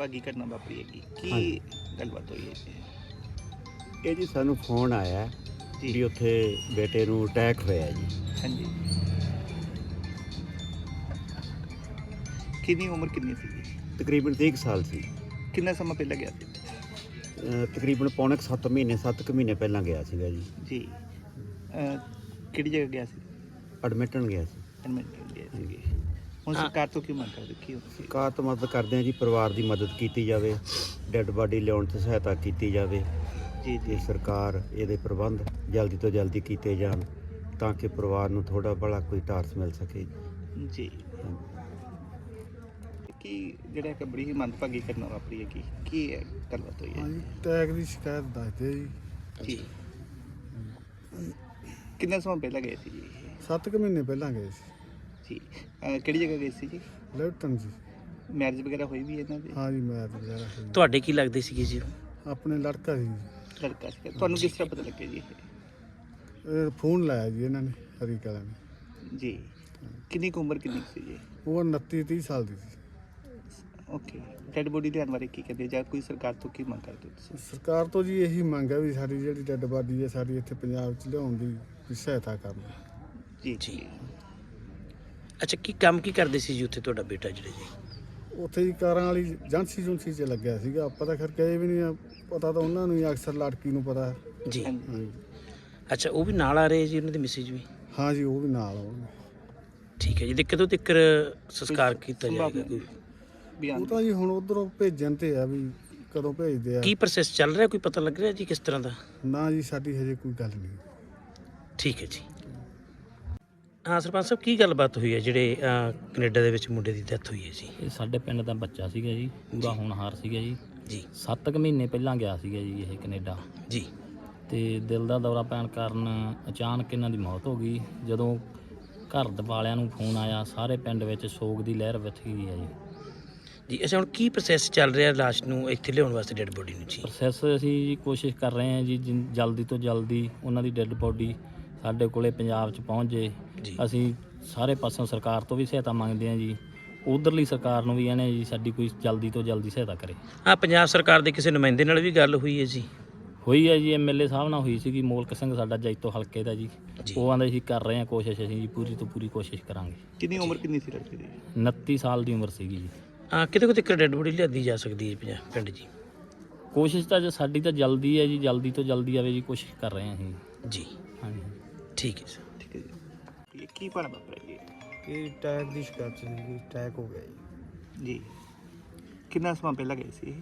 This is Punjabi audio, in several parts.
ਮੰਦਭਾਗੀ ਘਟਨਾ ਵਾਪਰੀ ਹੈਗੀ। ਕੀ। ਗੱਲਬਾਤ ਹੋਈ ਹੈ ਜੀ ਇਹ ਜੀ ਸਾਨੂੰ ਫੋਨ ਆਇਆ ਵੀ ਜੀ ਉੱਥੇ ਬੇਟੇ ਨੂੰ ਅਟੈਕ ਹੋਇਆ ਜੀ। ਹਾਂਜੀ। ਕਿੰਨੀ ਉਮਰ ਕਿੰਨੀ ਸੀ? ਜੀ ਤਕਰੀਬਨ 30 ਕੁ ਸਾਲ ਸੀ। ਕਿੰਨਾ ਸਮਾਂ ਪਹਿਲਾਂ ਗਿਆ ਸੀ? ਅਹ ਤਕਰੀਬਨ ਪੌਣੇ 7 ਮਹੀਨੇ 7 ਕੁ ਮਹੀਨੇ ਪਹਿਲਾਂ ਗਿਆ ਸੀਗਾ ਜੀ। ਜੀ। ਅਹ, ਕਿਹੜੀ ਜਗ੍ਹਾ ਗਿਆ ਸੀ? ਐਡਮਿਟਣ ਗਿਆ ਸੀ। ਐਡਮਿਟ ਗਿਆ ਸੀ। ਹੁਣ। ਸਰਕਾਰ ਤੋਂ ਕੀ ਮੰਗ ਕਰਦੇ? ਕੀ ਹੋ ਸੀ ਕਾਰ ਤੋਂ ਮਦਦ ਕਰਦੇ ਆ ਜੀ ਪਰਿਵਾਰ ਦੀ ਮਦਦ ਕੀਤੀ ਜਾਵੇ ਡੈੱਡ ਬਾਡੀ ਲਿਆਉਣ 'ਚ ਸਹਾਇਤਾ ਕੀਤੀ ਜਾਵੇ। ਜੀ ਜੀ। ਸਰਕਾਰ ਇਹਦੇ ਪ੍ਰਬੰਧ ਜਲਦੀ ਤੋਂ ਜਲਦੀ ਕੀਤੇ ਜਾਣ ਤਾਂ ਕਿ ਪਰਿਵਾਰ ਨੂੰ ਥੋੜਾ ਬੜਾ ਕੋਈ ਟਾਰਸ ਮਿਲ ਸਕੇ। ਜੀ। ਕੀ ਜਿਹੜਾ ਇੱਕ ਬੜੀ ਹੀ ਮੰਦਭਾਗੀ ਘਟਨਾ ਵਾਪਰੀ ਹੈ ਕੀ ਕੀ ਹੈ ਗੱਲਬਾਤ ਹੋਈ ਹੈ? ਹਾਂਜੀ ਟੈਗ ਦੀ ਸ਼ਿਕਾਇਤ ਦੱਸਦੇ ਜੀ। ਜੀ। ਕਿੰਨਾ ਸਮਾਂ ਪਹਿਲਾਂ ਗਏ ਸੀ ਜੀ 7 ਕੁ ਮਹੀਨੇ ਪਹਿਲਾਂ ਗਏ ਸੀ। ਜੀ ਅਹ, ਕਿਹੜੀ ਜਗ੍ਹਾ ਗਏ ਸੀ ਜੀ? ਲੈਫਟਨ ਜੀ ਮੈਰਿਜ ਵਗੈਰਾ ਹੋਈ ਵੀ ਹੈ ਇਹਨਾਂ ਦੀ? ਹਾਂਜੀ ਮੈਂ ਤੇ ਵਗੈਰਾ ਹੋਈ। ਤੁਹਾਡੇ ਕੀ ਲੱਗਦੇ ਸੀਗੇ ਜੀ? ਆਪਣੇ ਲੜਕਾ ਸੀ। ਜੀ। ਲੜਕਾ ਸੀ ਤੁਹਾਨੂੰ ਕਿਸ ਤਰ੍ਹਾਂ ਪਤਾ ਲੱਗਿਆ ਜੀ ਇਹ? ਇਹ ਫੋਨ ਲਾਇਆ ਜੀ ਇਹਨਾਂ ਨੇ ਹਰੀ ਕਲਾ ਨੇ। ਜੀ। ਕਿੰਨੀ ਕੁ ਉਮਰ ਕਿੰਨੀ ਕੁ ਸੀ ਜੀ? ਉਹ 29 30 ਸਾਲ ਦੀ ਸੀ। ਓਕੇ ਡੈਡ ਬੋਡੀ ਲਿਆਉਣ ਬਾਰੇ ਕੀ ਕਹਿੰਦੇ ਜਾਂ ਕੋਈ ਸਰਕਾਰ ਤੋਂ ਕੀ ਮੰਗ ਕਰਦੇ ਹੋ ਤੁਸੀਂ? ਸਰਕਾਰ ਤੋਂ ਜੀ ਇਹੀ ਮੰਗ ਹੈ ਵੀ ਸਾਡੀ ਜਿਹੜੀ ਡੈੱਡ ਬਾਡੀ ਹੈ ਸਾਡੀ ਇੱਥੇ ਪੰਜਾਬ 'ਚ ਲਿਆਉਣ ਦੀ ਵੀ ਸਹਾਇਤਾ ਕਰਨ। ਜੀ। ਜੀ। ਜੀ ਅੱਛਾ ਕੀ ਕੰਮ ਕੀ ਕਰਦੇ ਸੀ ਜੀ ਉੱਥੇ ਤੁਹਾਡਾ ਬੇਟਾ ਜਿਹੜੇ ਜੀ? ਉੱਥੇ ਹੀ ਕਾਰਾਂ ਵਾਲੀ ਏਜੰਸੀ ਜੁੰਸੀ 'ਚ ਲੱਗਿਆ ਸੀਗਾ। ਆਪਾਂ ਤਾਂ ਖਰ ਗਏ ਵੀ ਨਹੀਂ ਆ, ਪਤਾ ਤਾਂ ਉਹਨਾਂ ਨੂੰ ਹੀ ਅਕਸਰ ਲੜਕੀ ਨੂੰ ਪਤਾ। ਜੀ। ਹਾਂਜੀ। ਅੱਛਾ ਉਹ ਵੀ ਨਾਲ ਆ ਰਹੇ ਜੀ ਉਹਨਾਂ ਦੇ ਮੈਸੇਜ ਵੀ? ਹਾਂ ਜੀ ਉਹ ਵੀ ਨਾਲ ਆਉਣਗੇ ਠੀਕ ਹੈ ਜੀ। ਤੇ ਕਦੋਂ ਤੱਕ ਸੰਸਕਾਰ ਕੀਤਾ ਜਾਏਗਾ? ਕੋਈ ਉਹ ਤਾਂ ਜੀ ਹੁਣ ਉਧਰੋਂ ਭੇਜਣ ਤੇ ਆ ਵੀ ਕਦੋਂ ਭੇਜਦੇ ਆ। ਕੀ ਪ੍ਰੋਸੈਸ ਚੱਲ ਰਿਹਾ? ਕੋਈ ਪਤਾ ਲੱਗ ਰਿਹਾ ਜੀ ਕਿਸ ਤਰ੍ਹਾਂ ਦਾ? ਨਾ ਜੀ ਸਾਡੀ ਹਜੇ ਕੋਈ ਗੱਲ ਨਹੀਂ। ਠੀਕ ਹੈ ਜੀ। ਹਾਂ ਸਰਪੰਚ ਸਾਹਿਬ ਕੀ ਗੱਲਬਾਤ ਹੋਈ ਹੈ ਜਿਹੜੇ ਅਹ, ਕੈਨੇਡਾ ਦੇ ਵਿੱਚ ਮੁੰਡੇ ਦੀ ਡੈਥ ਹੋਈ ਹੈ ਜੀ? ਇਹ ਸਾਡੇ ਪਿੰਡ ਦਾ ਬੱਚਾ ਸੀਗਾ ਜੀ ਪੂਰਾ ਹੋਣਹਾਰ ਸੀਗਾ ਜੀ। ਜੀ। 7 ਕੁ ਮਹੀਨੇ ਪਹਿਲਾਂ ਗਿਆ ਸੀਗਾ ਜੀ ਇਹ ਕੈਨੇਡਾ। ਜੀ। ਤੇ ਦਿਲ ਦਾ ਦੌਰਾ ਪੈਣ ਕਾਰਨ ਅਚਾਨਕ ਇਹਨਾਂ ਦੀ ਮੌਤ ਹੋ ਗਈ। ਜਦੋਂ ਘਰ ਦੇ ਵਾਲਿਆਂ ਨੂੰ ਫੋਨ ਆਇਆ ਸਾਰੇ ਪਿੰਡ ਵਿੱਚ ਸੋਗ ਦੀ ਲਹਿਰ ਵਿੱਚ ਗਈ ਹੈ ਜੀ। ਜੀ ਅੱਛਾ ਹੁਣ ਕੀ ਪ੍ਰੋਸੈਸ ਚੱਲ ਰਿਹਾ ਲਾਸ਼ ਨੂੰ ਇੱਥੇ ਲਿਆਉਣ ਵਾਸਤੇ ਡੈਡ ਬੋਡੀ ਨੂੰ ਜੀ? ਪ੍ਰੋਸੈਸ ਅਸੀਂ ਜੀ ਕੋਸ਼ਿਸ਼ ਕਰ ਰਹੇ ਹਾਂ ਜੀ ਜਿਨ- ਜਲਦੀ ਤੋਂ ਜਲਦੀ ਉਹਨਾਂ ਦੀ ਡੈੱਡ ਬੋਡੀ ਸਾਡੇ ਕੋਲੇ ਪੰਜਾਬ 'ਚ ਪਹੁੰਚ। ਜੇ। ਜੀ ਅਸੀਂ ਸਾਰੇ ਪਾਸੋਂ ਸਰਕਾਰ ਤੋਂ ਵੀ ਸਹਾਇਤਾ ਮੰਗਦੇ ਹਾਂ ਜੀ। ਉਧਰਲੀ ਸਰਕਾਰ ਨੂੰ ਵੀ ਇਹਨੇ ਜੀ ਸਾਡੀ ਕੋਈ ਜਲਦੀ ਤੋਂ ਜਲਦੀ ਸਹਾਇਤਾ ਕਰੇ। ਹਾਂ ਪੰਜਾਬ ਸਰਕਾਰ ਦੇ ਕਿਸੇ ਨੁਮਾਇੰਦੇ ਨਾਲ ਵੀ ਗੱਲ ਹੋਈ ਹੈ ਜੀ? ਹੋਈ ਹੈ ਜੀ ਐਮਐਲਏ ਸਾਹਿਬ ਨਾਲ ਹੋਈ ਸੀਗੀ। ਮੋਲਕ ਸਿੰਘ ਸਾਡਾ ਜੈਤੋ ਹਲਕੇ ਦਾ ਜੀ। ਜੀ। ਉਹ ਆਂਦੇ ਸੀ ਕਰ ਰਹੇ ਹਾਂ ਕੋਸ਼ਿਸ਼ ਅਸੀਂ ਜੀ ਪੂਰੀ ਤੋਂ ਪੂਰੀ ਕੋਸ਼ਿਸ਼ ਕਰਾਂਗੇ। ਕਿੰਨੀ ਉਮਰ ਕਿੰਨੀ ਸੀ ਲੜਕੇ ਦੀ? 29 ਸਾਲ ਦੀ ਉਮਰ ਸੀਗੀ ਜੀ। ਹਾਂ ਕਿਤੇ ਕਿਤੇ ਡੈਡ ਬੋਡੀ ਲਿਆਦੀ ਜਾ ਸਕਦੀ ਹੈ ਪੰਜਾਬ ਪਿੰਡ ਜੀ। ਕੋਸ਼ਿਸ਼ ਤਾਂ ਜੇ ਸਾਡੀ ਤਾਂ ਜਲਦੀ ਹੈ ਜੀ ਜਲਦੀ ਤੋਂ ਜਲਦੀ ਆਵੇ ਜੀ ਕੋਸ਼ਿਸ਼ ਕਰ ਰਹੇ ਹਾਂ ਅਸੀਂ। ਜੀ। ਹਾਂਜੀ। ਠੀਕ ਹੈ ਸਰ। ਠੀਕ ਹੈ ਜੀ। ਇਹ ਕੀ ਪਾਣਾ ਵਾਪਰਿਆ ਜੀ? ਇਹ ਟੈਗ ਦੀ ਸ਼ਿਕਾਇਤ ਸੀ ਜੀ ਟੈਗ ਹੋ ਗਿਆ ਜੀ। ਜੀ। ਕਿੰਨਾ ਸਮਾਂ ਪਹਿਲਾਂ ਗਏ ਸੀ ਇਹ?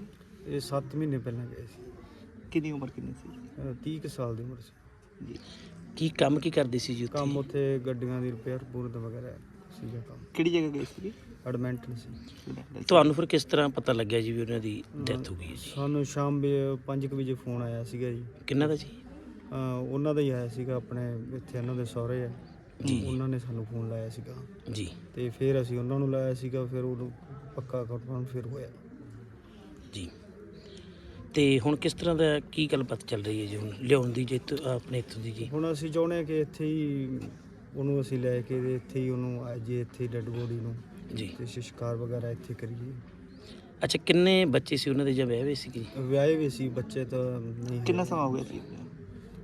ਇਹ 7 ਮਹੀਨੇ ਪਹਿਲਾਂ ਗਏ ਸੀ। ਕਿੰਨੀ ਉਮਰ ਕਿੰਨੀ ਸੀ? ਅਹ 30 ਕੁ ਸਾਲ ਦੀ ਉਮਰ ਸੀ। ਜੀ। ਕੀ ਕੰਮ ਕੀ ਕਰਦੇ ਸੀ ਜੀ ਉੱਥੇ? ਕੰਮ ਉੱਥੇ ਗੱਡੀਆਂ ਦੀ ਰਿਪੇਅਰ ਪੂਰਤ ਵਗੈਰਾ ਸੀਗਾ ਕੰਮ। ਕਿਹੜੀ ਜਗ੍ਹਾ ਗਏ ਸੀ ਐਡਮੈਂਟਨ ਸੀ। ਤੁਹਾਨੂੰ ਫਿਰ ਕਿਸ ਤਰ੍ਹਾਂ ਪਤਾ ਲੱਗਿਆ ਜੀ ਵੀ ਉਹਨਾਂ ਦੀ ਡੈਥ ਹੋ ਗਈ ਹੈ ਜੀ? ਸਾਨੂੰ ਸ਼ਾਮ ਵੇ 5 ਵਜੇ ਫੋਨ ਆਇਆ ਸੀਗਾ ਜੀ। ਕਿੰਨਾ ਦਾ ਜੀ? ਉਹਨਾਂ ਦਾ ਹੀ ਆਇਆ ਸੀਗਾ ਆਪਣੇ ਇੱਥੇ ਉਹਨਾਂ ਦੇ ਸਹੁਰੇ ਆ। ਜੀ। ਉਹਨਾਂ ਨੇ ਸਾਨੂੰ ਫੋਨ ਲਾਇਆ ਸੀਗਾ। ਜੀ। ਤੇ ਫਿਰ ਅਸੀਂ ਉਹਨਾਂ ਨੂੰ ਲਾਇਆ ਸੀਗਾ ਫਿਰ ਉਹਨੂੰ ਪੱਕਾ ਕਨਫਰਮ ਫਿਰ ਹੋਇਆ। ਜੀ। ਤੇ ਹੁਣ ਕਿਸ ਤਰ੍ਹਾਂ ਦਾ ਕੀ ਗੱਲਬਾਤ ਚੱਲ ਰਹੀ ਹੈ ਜੀ ਹੁਣ? ਲਿਆਉਣ ਦੀ ਜੇ ਇੱਥੋਂ- ਆਪਣੇ ਇੱਥੋਂ ਦੀ ਜੀ। ਹੁਣ ਅਸੀਂ ਚਾਹੁੰਦੇ ਹਾਂ ਕਿ ਇੱਥੇ ਹੀ ਉਹਨੂੰ ਅਸੀਂ ਲੈ ਕੇ ਤੇ ਇੱਥੇ ਹੀ ਉਹਨੂੰ ਆ ਜੇ ਇੱਥੇ ਡੈੱਡ ਬੋਡੀ ਨੂੰ ਜੀ। ਤੇ ਸੰਸਕਾਰ ਵਗੈਰਾ ਇੱਥੇ ਕਰੀਏ। ਅੱਛਾ ਕਿੰਨੇ ਬੱਚੇ ਸੀ ਉਹਨਾਂ ਦੇ ਜਾਂ ਵਿਆਹੇ ਹੋਏ ਸੀਗੇ ਜੀ? ਵਿਆਹੇ ਵੀ ਸੀ ਬੱਚੇ ਤਾਂ ਨਹੀਂ ਕਿੰਨਾ। ਸਮਾਂ ਹੋ ਗਿਆ ਸੀ?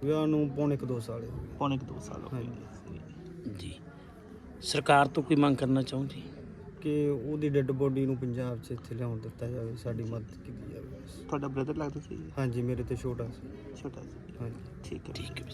ਵਿਆਹ ਨੂੰ ਪੌਣੇ ਕੁ ਦੋ ਸਾਲ ਹੋ ਗਏ। ਪੌਣੇ ਕੁ ਦੋ ਸਾਲ ਹੋ ਗਏ। ਜੀ। ਸਰਕਾਰ ਤੋਂ ਕੋਈ ਮੰਗ ਕਰਨਾ ਚਾਹੋ ਜੀ ਕਿ ਉਹਦੀ ਡੈੱਡ ਬੋਡੀ ਨੂੰ ਪੰਜਾਬ 'ਚ ਇੱਥੇ ਲਿਆਉਣ ਦਿੱਤਾ ਜਾਵੇ ਸਾਡੀ ਮਦਦ ਕੀਤੀ ਜਾਵੇ। ਤੁਹਾਡਾ ਬ੍ਰਦਰ ਲੱਗਦਾ ਸੀ? ਹਾਂਜੀ ਮੇਰੇ ਤੇ ਛੋਟਾ ਸੀ। ਛੋਟਾ ਸੀ। ਹਾਂਜੀ। ਠੀਕ ਹੈ। ਠੀਕ ਹੈ।